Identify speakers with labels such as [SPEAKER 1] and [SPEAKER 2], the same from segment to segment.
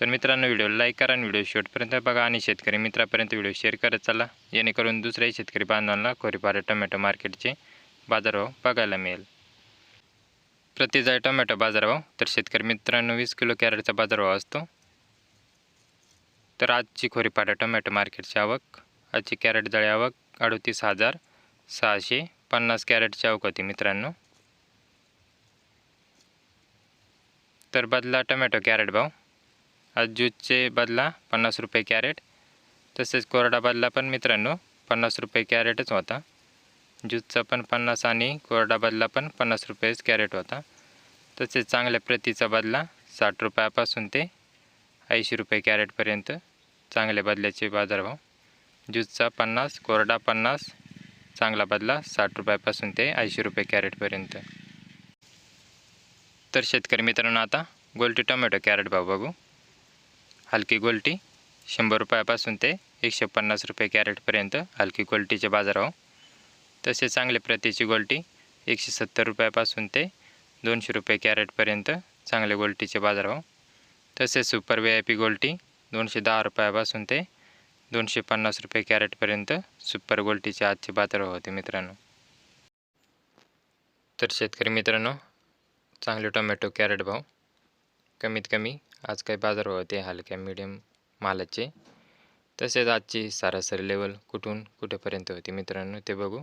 [SPEAKER 1] तर मित्रांनो video like करा आणि व्हिडिओ शेवटपर्यंत बघा. आणि शेतकरी मित्रापर्यंत व्हिडिओ शेअर करत चला. जेणेकरून दुसऱ्याही शेतकरी बांधवांना खोरीपारा टोमॅटो मार्केटचे बाजारभाव बघायला मिळेल. प्रतिज आहे टोमॅटो बाजारभाव तर शेतकरी मित्रांनो वीस किलो कॅरेटचा बाजारभाव असतो. तर आजची खोरीपाडा टोमॅटो मार्केटची आवक आजची कॅरेट जाळी आवक अडतीस हजार सहाशे पन्नास कॅरेटची आवक होती मित्रांनो. तर बदला टोमॅटो कॅरेट भाव आज ज्यूसचे बदला पन्नास रुपये कॅरेट तसेच कोरडा बदला पण मित्रांनो पन्नास रुपये कॅरेटच होता. ज्यूसचा पण पन्नास आणि कोरडा बदला पण पन्नास रुपयेच कॅरेट होता. तसेच चांगल्या प्रतीचा बदला साठ रुपयापासून ते ऐंशी रुपये कॅरेटपर्यंत चांगल्या बदल्याचे बाजारभाव. ज्यूसचा पन्नास कोरडा पन्नास चांगला बदला साठ रुपयापासून ते ऐंशी रुपये कॅरेटपर्यंत तर शेतकरी मित्रांनो आता गोल्टी टोमॅटो कॅरेट भाव बघू. हलकी गोल्टी शंभर रुपयापासून ते एकशे पन्नास रुपये कॅरेटपर्यंत हलकी गोल्टीचे बाजारभाव हो. तसेच चांगले प्रतीची गोल्टी एकशे सत्तर रुपयापासून ते दोनशे रुपये कॅरेटपर्यंत चांगल्या गोल्टीचे बाजारभाव हो. तसेच सुपर व्ही आय पी गोल्टी दोनशे दहा रुपयापासून ते दोनशे पन्नास रुपये कॅरेटपर्यंत सुपर गोल्टीचे आजचे बाजारभाव होते मित्रांनो. तर शेतकरी मित्रांनो चांगले टोमॅटो कॅरेट भाव कमीत कमी आज काही बाजारभाव होते हलक्या मिडियम मालाचे. तसेच आजची सरासरी लेवल कुठून कुठेपर्यंत होती मित्रांनो ते बघू.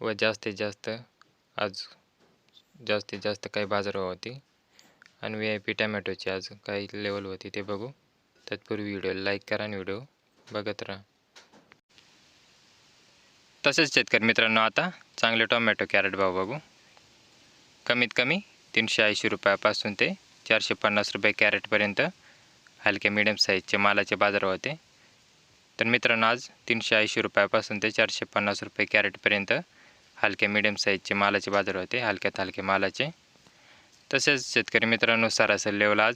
[SPEAKER 1] व जास्तीत जास्त आज जास्तीत जास्त काही बाजारभाव होती. आणि व्ही आय पी टॅमॅटोची आज काही लेवल होती ते बघू. तत्पूर्वी व्हिडिओ लाईक करा आणि व्हिडिओ बघत राहा. तसेच शेतकरी मित्रांनो आता चांगले टोमॅटो कॅरेट भाव बघू. कमीत कमी तीनशे ऐंशी रुपयापासून ते चारशे पन्नास रुपये कॅरेटपर्यंत हलक्या मिडियम साईजचे मालाचे बाजार होते. तर मित्रांनो आज तीनशे ऐंशी रुपयापासून ते चारशे पन्नास रुपये कॅरेटपर्यंत हलक्या मिडियम साईजचे मालाचे बाजार होते हलक्यात हलके मालाचे. तसेच शेतकरी मित्रांनो सरासरी लेवल आज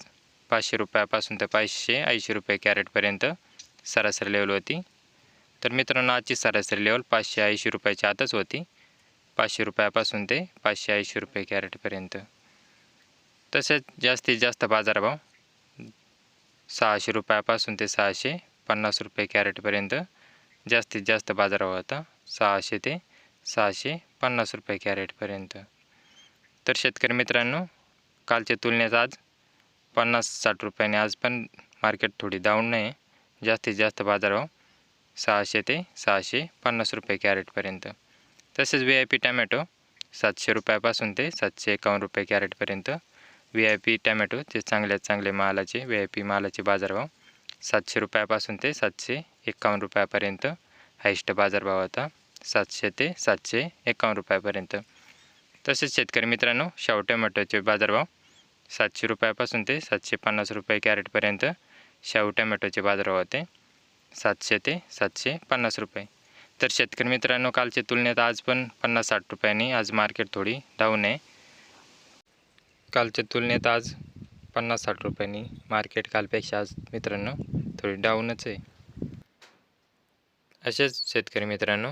[SPEAKER 1] पाचशे रुपयापासून ते पाचशे ऐंशी रुपये कॅरेटपर्यंत सरासरी लेवल होती. तर मित्रांनो आजची सरासरी लेवल पाचशे ऐंशी रुपयाच्या आतच होती. पाचशे रुपयापासून ते पाचशे ऐंशी रुपये कॅरेटपर्यंत तसेच जास्तीत जास्त बाजारभाव सहाशे रुपयापासून ते सहाशे पन्नास रुपये कॅरेटपर्यंत जास्तीत जास्त बाजारभाव होता. सहाशे ते सहाशे पन्नास रुपये कॅरेटपर्यंत तर शेतकरी मित्रांनो कालच्या तुलनेत आज पन्नास साठ रुपयाने आज पण मार्केट थोडी डाऊन नाही जास्तीत जास्त बाजारभाव सहाशे ते सहाशे पन्नास रुपये कॅरेटपर्यंत तसेच व्ही आय पी टॅमॅटो सातशे रुपयापासून ते सातशे एकावन्न रुपये कॅरेटपर्यंत व्ही आय पी टॅमॅटो ते चांगल्यात चांगले मालाचे व्ही आय पी मालाचे बाजारभाव सातशे रुपयापासून ते सातशे एकावन्न रुपयापर्यंत. हायस्ट बाजारभाव होता सातशे ते सातशे एकावन्न रुपयापर्यंत. तसेच शेतकरी मित्रांनो शाव टोमॅटोचे बाजारभाव सातशे रुपयापासून ते सातशे पन्नास रुपये कॅरेटपर्यंत शाहू टमॅटोचे बाजारभाव होते सातशे ते सातशे पन्नास रुपये. तर शेतकरी मित्रांनो कालच्या तुलनेत आज पण पन्नास साठ रुपयांनी आज मार्केट थोडी डाऊन आहे. कालच्या तुलनेत आज पन्नास साठ रुपयांनी मार्केट कालपेक्षा आज मित्रांनो थोडी डाऊनच आहे. असेच शेतकरी मित्रांनो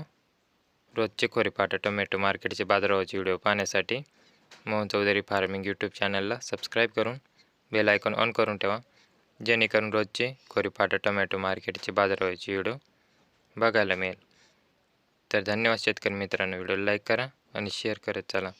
[SPEAKER 1] रोजचे खोरेपाटा टोमॅटो मार्केटचे बाजारावरचे व्हिडिओ पाहण्यासाठी मोहन चौधरी फार्मिंग यूट्यूब चॅनलला सबस्क्राईब करून बेल आयकॉन ऑन करून ठेवा. जेणेकरून रोजचे खोरीपाटा टोमॅटो मार्केटचे बाजारावरचे व्हिडिओ बघायला मिळेल. तर धन्यवाद शेतकरी मित्रांनो व्हिडिओ लाईक करा आणि शेअर करत चला.